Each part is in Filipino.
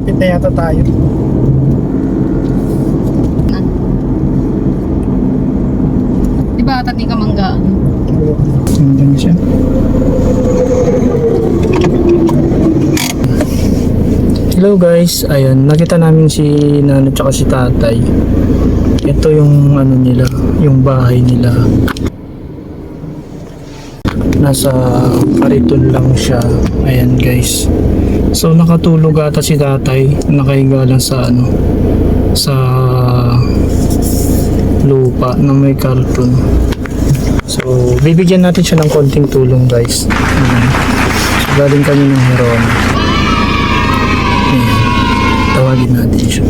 malapit na yata tayo. Di ba ata di ka manggaan? Siya. Hello guys, ayun, nakita namin si Nano tsaka si Tatay. Ito yung ano nila, yung bahay nila. Nasa kariton lang siya. Ayan guys. So nakatulog ata si Tatay, nakahiga lang sa ano, sa lupa na may karton. So, bibigyan natin siya ng konting tulong guys. Ayan. So, galing kami ng Heron. Ayan. Tawagin natin siya.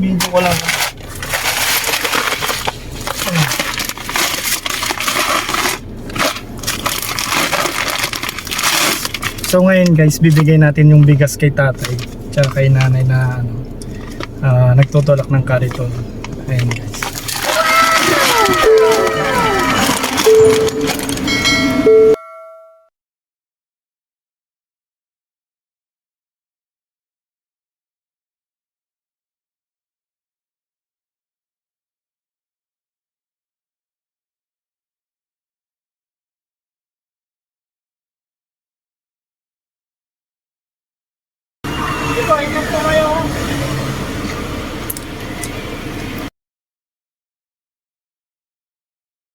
Video ko lang. So ngayon guys, bibigay natin yung bigas kay tatay tsaka kay nanay na ano, ah, nagtutulak ng kariton. Ayan guys.